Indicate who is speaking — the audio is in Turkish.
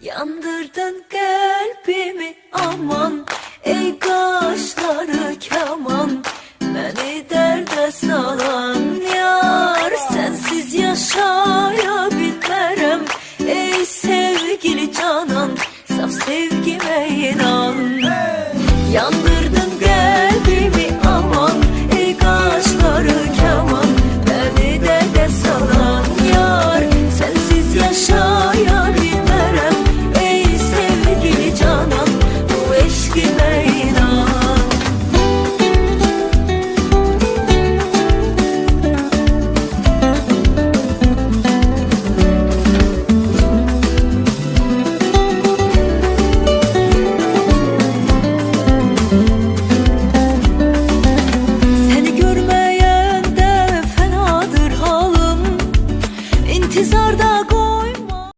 Speaker 1: Yandırdın kalbimi aman. Ey kaşları keman. Beni derde salan yar Sensiz yaşayabilmerem Ey sevgili canan Saf sevgime inan. Yandım Kızar da